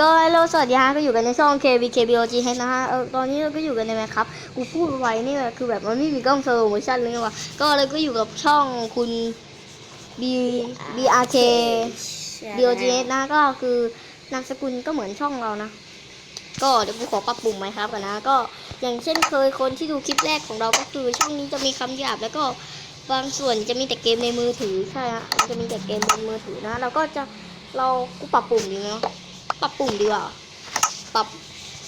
ก็ฮัลโหลสวัสดีฮะก็อยู่กันในช่อง KBKBOG นะฮะตอนนี้เราก็อยู่กันในแมครับกูพูดไว้นี่แบบคือแบบมันไม่มีกล้องโซลโมชั่นเลยว่ะก็เลยก็อยู่กับช่องคุณ B BRK BOG นะก็คือนามสกุลก็เหมือนช่องเรานะ ก็เดี๋ยวกูขอปรับปรุงไหมครับกันนะ ก็อย่างเช่นเคยคนที่ดูคลิปแรกของเราก็คือช่องนี้จะมีคำหยาบแล้วก็บางส่วนจะมีแต่เกมในมือถือใช่ฮะจะมีแต่เกมบนมือถือนะเราก็จะเรากูปรับปรุงดีไหมเนาะ ปรับปรุงดีกว่าปรับ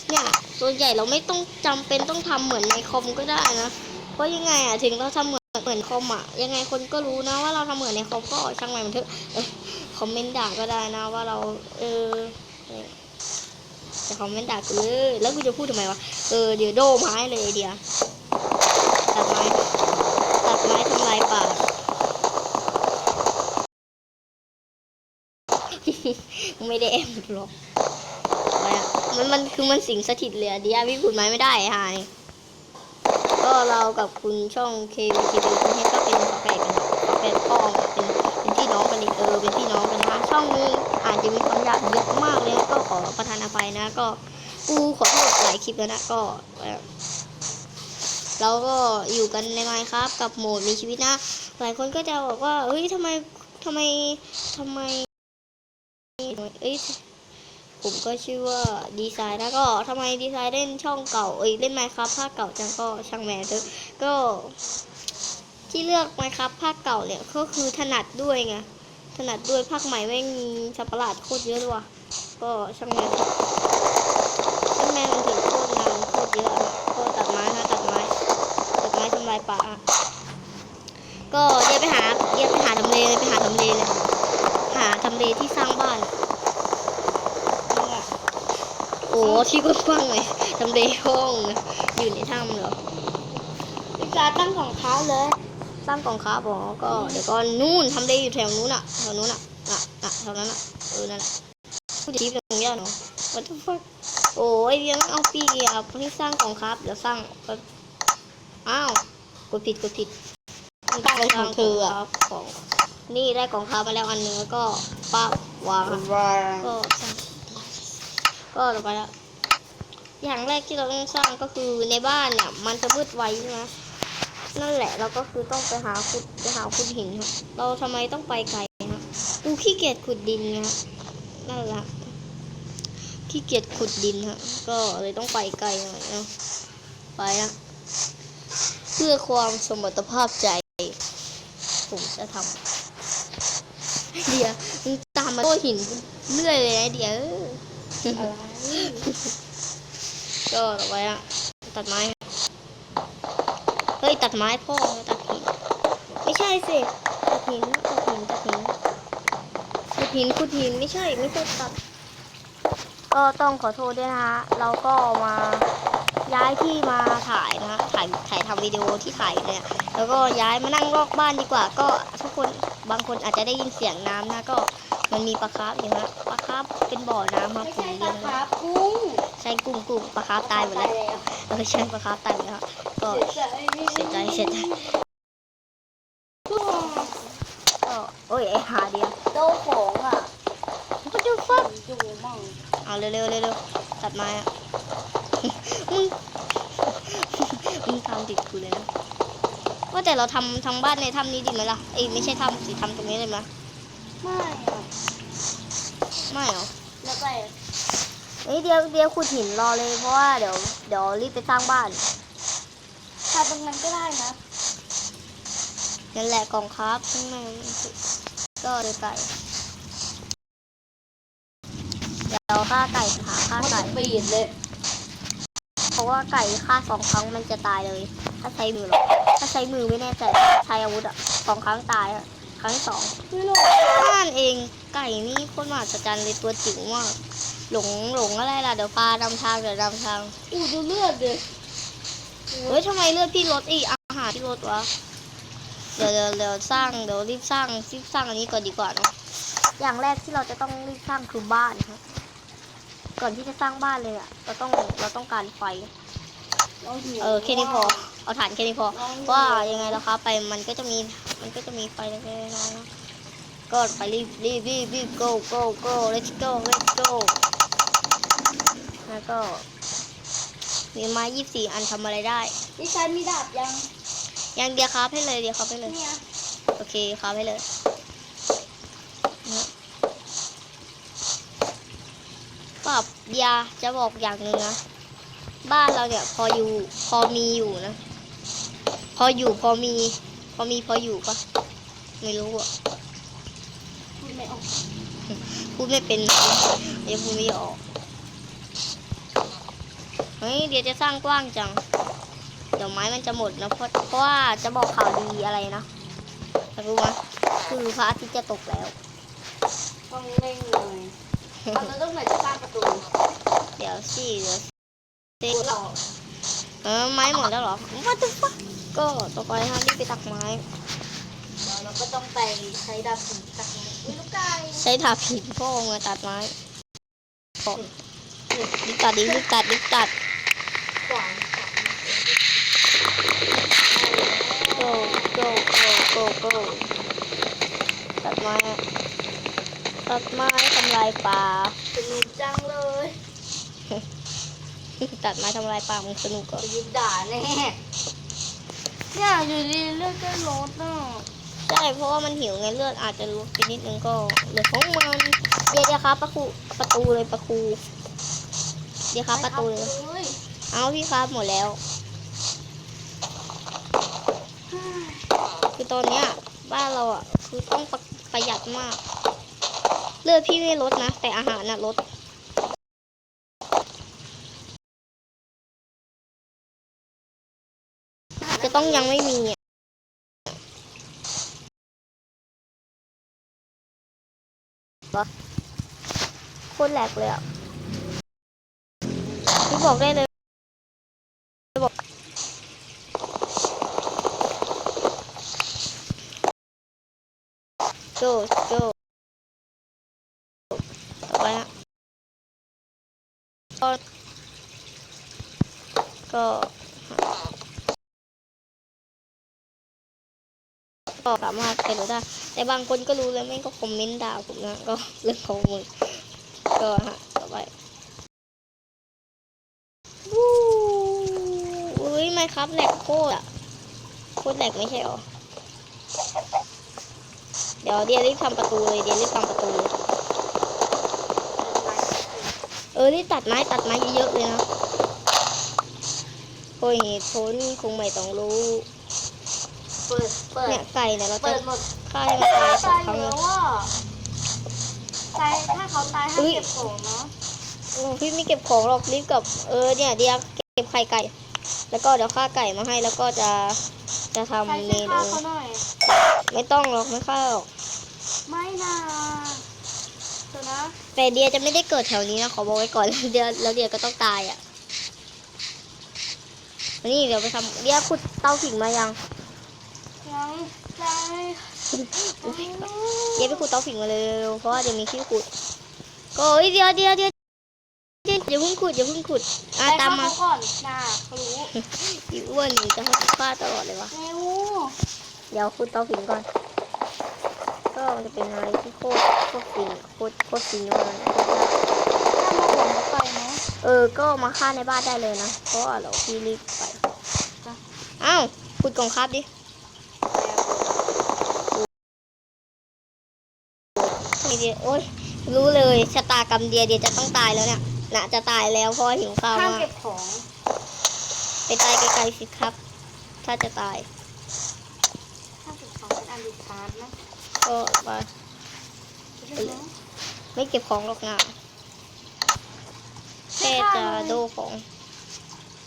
เนี่ยส่วนใหญ่เราไม่ต้องจำเป็นต้องทำเหมือนในคอมก็ได้นะ เพราะยังไงอะถึงเราทำเหมือนเหมือนคอมอะยังไงคนก็รู้นะว่าเราทำเหมือนในคอมก็ช่างมันเถอะเอ้ยคอมเมนต์ด่าก็ได้นะว่าเราเออเนี่ยแต่คอมเมนต์ด่ากูเลยแล้วกูจะพูดทำไมวะเออเดี๋ยวโดไม้เลยไอเดียตัดไม้ตัดไม้ทำลายป่า ไม่ได้แอมหรอกมันมันคือมันสิงสถิตเลยเดียพี่พูดไม้ไม่ได้ไอ้หายก็เรากับคุณช่อง k v k b คุณเฮดก็เป็นฝาแฝดกันฝาแฝดพ่อเป็นเป็นพี่น้องกันอีกเออเป็นพี่น้องกันนะช่องนี้อาจจะมีคำหยาบเยอะมากเลยก็ขอประทานอภัยนะ ก็กูขอโทษหลายคลิปแล้วนะก็เอ่อเราก็อยู่กันในไมครับกับโหมดมีชีวิตนะ หลายคนก็จะบอกว่าเฮ้ยทำไมทำไมทำไม เอ้ยผมก็ชื่อว่าดีไซน์นะก็ทำไมดีไซน์เล่นช่องเก่าเอ้ยเล่นไมค์ครับภาคเก่าจังก็ช่างแม่เถอะก็ ที่เลือกไมค์ครับภาคเก่าเนี่ยก็คือถนัดด้วยไงถนัดด้วยภาคใหม่แม่งมีสัประหลาดโคตรเยอะเลยว่ะก็ช่างแม่ช่างแม่มันถึงโคตรนานโคตรเยอะอะก็ตัดไม้นะตัดไม้ตัดไม้ทำลายป่าก็เดี๋ยวไปหาเดี๋ยวไปหาทำเลเลยไปหาทำเลเลยหาทำเลที่สร้างบ้าน โอ้ ที่กว้างๆเลยทำเลห้องนะอยู่ในถ้ำเหรอวิจาตั้งของเขาเลยสร้างกองค้าบอกก็เดี๋ยวก่อนนู่นทำเลอยู่แถวนู้นอะแถวนู้นอะอะอะแถวนั้นอะเออนั่นแหละพูดทีตรงนี้เนาะ what the fuck โอ้ยเดี๋ยวต้องเอาปีอะที่สร้างกองค้าเดี๋ยวสร้างก็อ้าวกดผิดกดผิดตั้งอะไรของเธออะของนี่ได้กองค้ามาแล้วอันหนึงแล้วก็ป้าวางว้าก็สร้าง ก็ต่อไปละอย่างแรกที่เราต้องสร้างก็คือในบ้านเนี่ยมันจะมืดไวใช่ไหมนั่นแหละเราก็คือต้องไปหาขุดไปหาขุดหินครับเราทำไมต้องไปไกลฮะกูขี้เกียจขุดดินนะนั่นแหละขี้เกียจขุดดินฮะก็เลยต้องไปไกลหน่อยเนาะไปนะเพื่อความสมรรถภาพใจ ผมจะทำเดี๋ยวตามมาโต้หินเรื่อยเลยนะเดี๋ยว ก็ต่อไปอะตัดไม้ เฮ้ย ตัดไม้พ่อตัดหิน ไม่ใช่สิ ตัดหิน ตัดหิน ตัดหินขุดหินขุดหิน ไม่ใช่ ไม่ใช่ตัด ก็ต้องขอโทษด้วยนะฮะ เราก็มาย้ายที่มาถ่ายนะฮะ ถ่าย ถ่ายทำวิดีโอที่ถ่ายเนี่ยแล้วก็ย้ายมานั่งรอกบ้านดีกว่า ก็ทุกคน บางคนอาจจะได้ยินเสียงน้ำนะ ก็ มันมีปลาคาร์ฟอยู่ฮะปลาคาร์ฟเป็นบ่อน้ำครับไม่ผมใช่เลี้ตะยงขากุ้งใช่กุ้งกุ้งปลาคาร์ฟตายหมดแล้วเออใช่ปลาคาร์ฟตายหมดแล้วครับก็เสียใจเสียใจก็โอ้ยไอหาเดียว โตของอะก็ดูฟักดูมั่งเอาเร็วเร็วเร็วเร็วตัดไม้อะ มึง มึงทำติดกูเลยนะว่าแต่เราทำทำบ้านในถ้ำนี้ดีไหมล่ะเอ้ยไม่ใช่ถ้ำสิทำตรงนี้เลยไหม ไม่อะไม่เหรอแล้วไปเอ้ยเดี๋ยวเดี๋ยวขุดหินรอเลยเพราะว่าเดี๋ยวเดี๋ยวรีบไปสร้างบ้านทำตรงนั้นก็ได้นะนั่นแหละกองครับข้างในก็เลยไก่เดี๋ยวฆ่าไก่หาฆ่ามันไก่ ปีดเลย เพราะว่าไก่ฆ่าสองครั้งมันจะตายเลย ถ้าใช้มือหรอกถ้าใช้มือไม่แน่ใจใช้อาวุธอะสองครั้งตายอะ ครั้งที่สองไม่รู้นั่นเองไก่นี่โคตรมหัศจรรย์เลยตัวจิ๋วมากหลงหลงอะไรล่ะเดี๋ยวพานำทางเดี๋ยวนำทางอู้ดูเลือดเลยเฮ้ยทำไมเลือดพี่ลดอีกอาหารพี่ลดวะเดี๋ยวเดี๋ยวเดี๋ยวสร้างเดี๋ยวรีบสร้างรีบสร้างอันนี้ก่อนดีกว่าเนาะอย่างแรกที่เราจะต้องรีบสร้างคือบ้านครับก่อนที่จะสร้างบ้านเลยอะเราต้องเราต้องการไฟ เราหิวเออแค่นี้พอ เอาฐานแค่นี้พอเพราะว่ายังไงเราครับไปมันก็จะมี มันก็จะมีไฟเล็กๆน้อยๆนะก็ไปรีบรีบรีบรีบ go go go let's go let's go แล้วก็ มีไม้ยี่สี่อันทำอะไรได้ ดิฉันมีดาบยังยังเดียวครับให้เลยเดียวครับให้เลย เนี่ยโอเคครับให้เลยนะปรับยาจะบอกอย่างหนึ่งนะ บ้านเราเนี่ย พออยู่พอมีอยู่นะ พออยู่พอมี พอมีพออยู่ปะไม่รู้อะพูดไม่ออกพูดไม่เป็นยังพูดไม่ออกเฮ้ยเดี๋ยวจะสร้างกว้างจัง เดี๋ยวไม้มันจะหมดนะเพราะเพราะว่าจะบอกข่าวดีอะไรนะอยากรู้ไหมคือพระอาทิตย์จะตกแล้วต้องเร่งเลยเอาแล้วต้องไหนจะสร้างประตู เดี๋ยวสิเดี๋ยว สิพูดออกเออไม้หมดแล้วเหรอ What the fuck ก็ต่อไปฮะรีบไปตักไม้เดี๋ยวเราก็ต้องไปใช้ดาบผีตักไม้อุ้ยลูกไก่ใช้ถาผิดพ่อมาตัดไม้บอกรีบตัดดิรีบตัดรีบตัดขวาน go go go go go ตัดไม้อะตัดไม้ทำลายป่าสนุกจังเลย ตัดไม้ทำลายป่ามึงสนุกเหรอจะยิบด่าแน่เนี่ยอยู่ดีเลือดก็ลดอะใช่เพราะว่ามันหิวไงเลือดอาจจะลดไปนิดนึงก็เหลือของมันเดี๋ยวเดี๋ยวครับประตูประตูเลยประตูเดี๋ยวครับประตูเลยเฮ้ยเอาพี่ครับหมดแล้วคือตอนเนี้ยบ้านเราอะคือต้องประประหยัดมาก เลือดพี่ไม่ลดนะ แต่อาหารน่ะลด จะ ต้องยังไม่มีอะโคตรแหลกเลยอะพี่บอกได้เลยบอกโจโจต่อไปฮะก็ ก็สามารถไปรู้ได้ แต่บางคนก็รู้แล้วไม่งก็คอมเมนต์ด่าผมนะก็เรื่องของมึงก็ฮะต่อไปวู้อุ้ยไม่ครับแหลกโคตรอะโคตรแหลกไม่ใช่หรอเดี๋ยวเดี๋ยวรีบทำประตูเลยเดี๋ยวรีบทำประตูเลยเออรีบตัดไม้ตัดไม้เยอะๆเลยนะโอ้ยเหตุผลคงไม่ต้องรู้ เปิด เปิด เนี่ยไก่เนี่ยเราจะเปิดหมดฆ่าให้มันตายสองตายครั้งแล้เลวยอะตายถ้าเขาตายให้อุ๊ยเก็บของเนาะโอ้พี่ไม่เก็บของหรอกรีบกับเออเนี่ยเดียเก็บไข่ไก่ แล้วก็เดี๋ยวฆ่าไก่มาให้แล้วก็จะจะใครทำเมช่วยฆ่านูเขาหน่อย ไม่ต้องหรอกไม่ฆ่าหรอกไม่นะเดี๋ยวนะแต่เดียจะไม่ได้เกิดแถวนี้นะขอบอกไว้ก่อนเดียแล้วเดียก็ต้องตายอะวันนี้เดี๋ยวไปทำเดียขุดเตาผิงมายังยังใจ เดียไปขุดเตาผิงมาเร็วเพราะว่าเดี๋ยวมีที่ขุดก็เอ้ยเดียวเดียวเดียวเดี๋ยวอย่าเพิ่งขุดอย่าเพิ่งขุดอะไปตามเข้ามาเขาก่อนนะเขารู้อีอ้วนนี่จะให้ฆ่าตลอดเลยวะเร็วเดี๋ยวขุดเตาผิงก่อนก็มันจะเป็นอะไรที่โคตรโคตรฟินโคตรโคตรฟินเลยโคตรยากถ้ามาขนเขาไปเนาะเออ ก็มาฆ่าในบ้านได้เลยนะ เพราะว่าเราพี่รีบไปจ้ะอ้าวขุดกล่องครับดิ เดียโอ้ยรู้เลยชะตากรรมเดียเดียจะต้องตายแล้วเนี่ยน่ะจะตายแล้วเพราะว่าหิวข้าวห้ามมากเก็บของ ไปตายไกลๆสิครับ ถ้าจะตายห้ามเก็บของเป็นอันดุขาดนะก็ไปเดี๋ยวนะไม่เก็บของหรอกนะแค่จะโดของ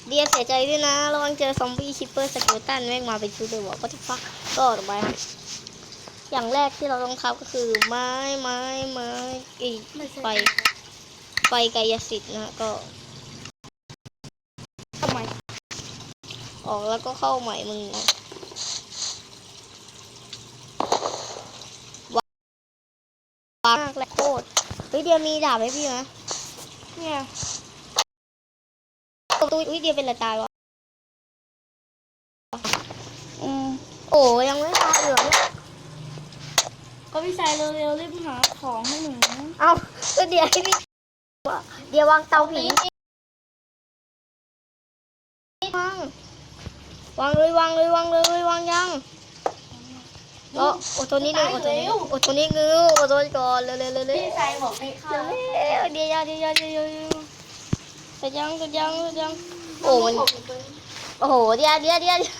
เดียเสียใจด้วยนะระวังเจอซอมบี้ชิปเปอร์สเกลตันแม่งมาเป็นชุดเลยบอกว่าทุกฟักก็ต่อไปครับ อย่างแรกที่เราต้องทำก็คือ ไม้ไม้ไม้อีกไมไฟไฟกายสิทธิ์นะก็ทำไมออกแล้วก็เข้าใหม่มึงนะว้าวมากและโคตรเฮ้ยเดียวมีดาบให้พี่ไหมเนี่ยตุ้ยอุ้ยเดียวเป็นอะไรตายวะ อืม โอ้ยังไม่ตายเหรอเนี่ย ก็พี่ชาย เร็วๆรีบหาของให้หนูเอ้าก็เดียวให้พี่ว่าเดียววางเตาผิงวางวางเลยวางเลยวางเลยวางยังเอออดทนนิดนึงอดทนนิดนึงอดทนนิดนึงอดทนก่อนเร็วเร็วเร็วเร็วพี่ชายบอกให้ฆ่าเร็วเดี๋ยวเดี๋ยวเดี๋ยวเดี๋ยวเดี๋ยวเสร็จยังเสร็จยังเสร็จยังโอ้มันโอ้โหเดี๋ยวเดี๋ยวเดี๋ยวเดี๋ยว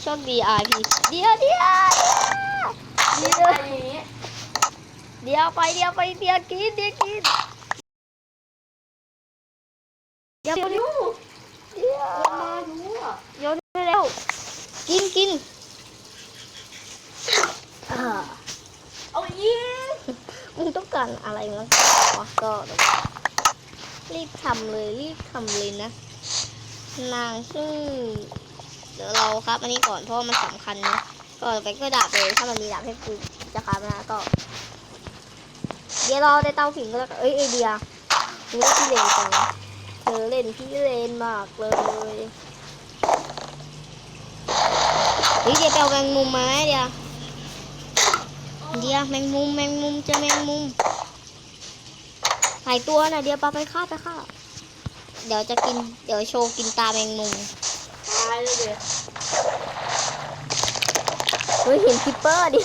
โชคดีอะพี่เดี๋ยวเดี๋ยวเดี๋ยว นี่เงี้ยเดี๋ยวไปเดี๋ยวไปเดี๋ยวกินเดี๋ยวกินเดี๋ยวเดี๋ยวเดี๋ยวมาดูอะโยนไปแล้วกินกินอ่าเอายิงมึงต้องการอะไรมั้งวะก็รีบทำเลยรีบทำเลยนะ นางซึ่งเดี๋ยวเราครับอันนี้ก่อนเพราะมันสำคัญนะ ก็ไปก็ดาบเลยถ้ามันมีดาบให้กูจะครับนะก็ เดี๋ยวเราได้เต้าผิงก็แล้วกันเอ้ยไอเดียรู้ว่พี่เลนจังเธอเล่นพี่เลนมากเลยเฮ้ยเดี๋ยวไปเอาแมงมุมมาไหมเดี๋ยวเดี๋ยวแมงมุมแมงมุมจอแมงมุมหายตัวนะเดี๋ยวปาไปฆ่าไปฆ่าเดี๋ยวจะกิน เดี๋ยวโชว์กินตาแมงมุมตายเลยเดี๋ยว ฮ้ยเห็นคิปเปอร์ดิ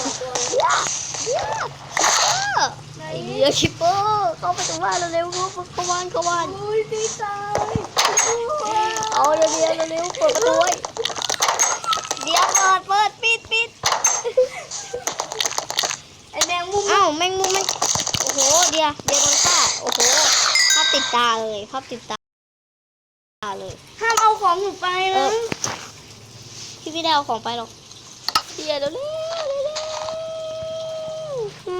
เดี๋ยวเดี๋ยวไอเดียคิปเปอร์เข้าไประตูบ้านเร็วๆเข้าบ้านเข้าบ้านอุ้ยพี่ชายเอาเดี๋ยวเดียวเร็วๆเปิดประตูไว้เดี๋ยวเปิดเปิดปิดปิดไอแมงมุมอ้าวแมงมุมมันโอ้โหเดี๋ยวเดี๋ยวโดนฆ่าโอ้โหภาพติดตาเลยภาพติดตาเลยห้ามเอาของหนูไปนะพี่ไม่ได้เอาของไปหรอก เดี๋ยวเร็วเร็วอุ้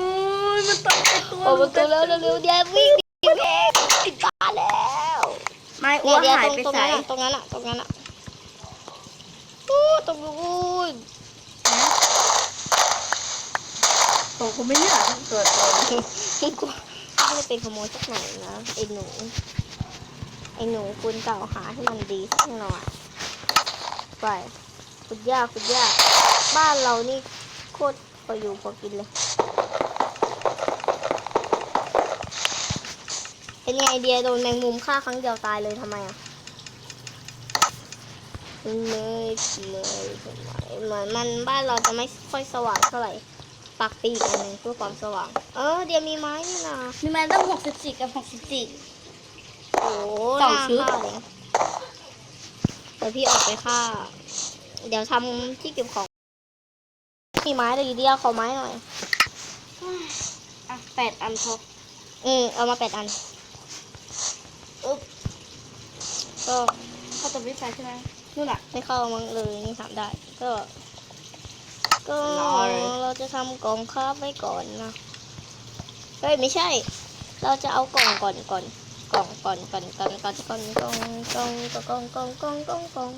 ยมันตกไปตัวๆเปิดประตูแล้วเร็วๆเดี๋ยววิ่งดิวิ่งติดตาแล้วไม่อ้วเดี๋ยวหายไปตรงนั้นตรงนั้นอะตรงนั้นอะโอ้ตรงนู้นโอ้ผมไม่เลือกเกิดตัวมึงกูไม่ได้เป็นขโมยสักหน่อยนะไอ้หนูไอ้หนูคุณเก่าหาให้มันดีสักหน่อยไปคุณย่าคุณย่า บ้านเรานี่โคตรพออยู่พอกินเลย เป็นไงไอเดียโดนแมงมุมฆ่าครั้งเดียวตายเลยทำไมอะไม่ไม่ทำไมเหมือนมันบ้านเราจะไม่ค่อยสว่างเท่าไหร่ปักปีกอันหนึงเพื่อความสว่าง เออ เดี๋ยวมีไม้นี่นะมีแมนตั้งหกสิบสี่กับหกสิบสี่โอ้สองชุดน่าฆ่าเลยเดี๋ยวพี่ออกไปฆ่า เดี๋ยวทำที่เก็บของ มีไม้เลยเดียวขอไม้หน่อย อะแปดอันพออืมเอามาแปดอันอึ๊บก็เขาจะไม่ใช้ใช่ไหมนู่นอะ ไม่เข้ามั้งเลยนี่ทำได้ ก็ ก็รอเลย เราจะทำกล่องคราฟไว้ก่อนนะ เฮ้ย ไม่ใช่ เราจะเอากล่องก่อนก่อน กล่องก่อนก่อนก่อนก่อนก่อนกล่องกล่องกล่องกล่องกล่องกล่องกล่อง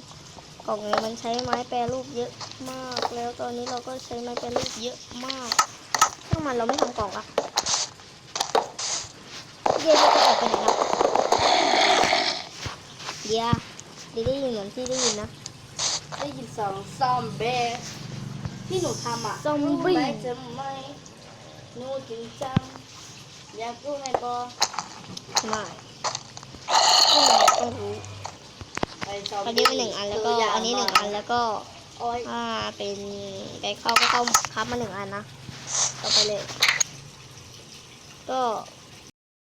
กล่องเนี่ยมันใช้ไม้แปรรูปเยอะมาก แล้วตอนนี้เราก็ใช้ไม้แปรรูปเยอะมากถ้ามันเราไม่ทำกล่องละเดี๋ยวจะออกไปไหนนะเดี๋ยวเดี๋ยวได้ยินเหมือนที่ได้ยินนะ ได้ยินสองซอมเบสที่หนูทำอะซอมบี้รู้ไหมจะไม่หนูจึงจำอยากรู้ไหมบอไม่ต้องรู้ อซอมอันนี้เป็นหนึ่งอันแล้วก็ตัวย่างอันนี้หนึ่งอันแล้วก็โอ้ยอ่าเป็นไก่เข้าก็เข้าคับมาหนึ่งอันนะต่อไปเลย ก็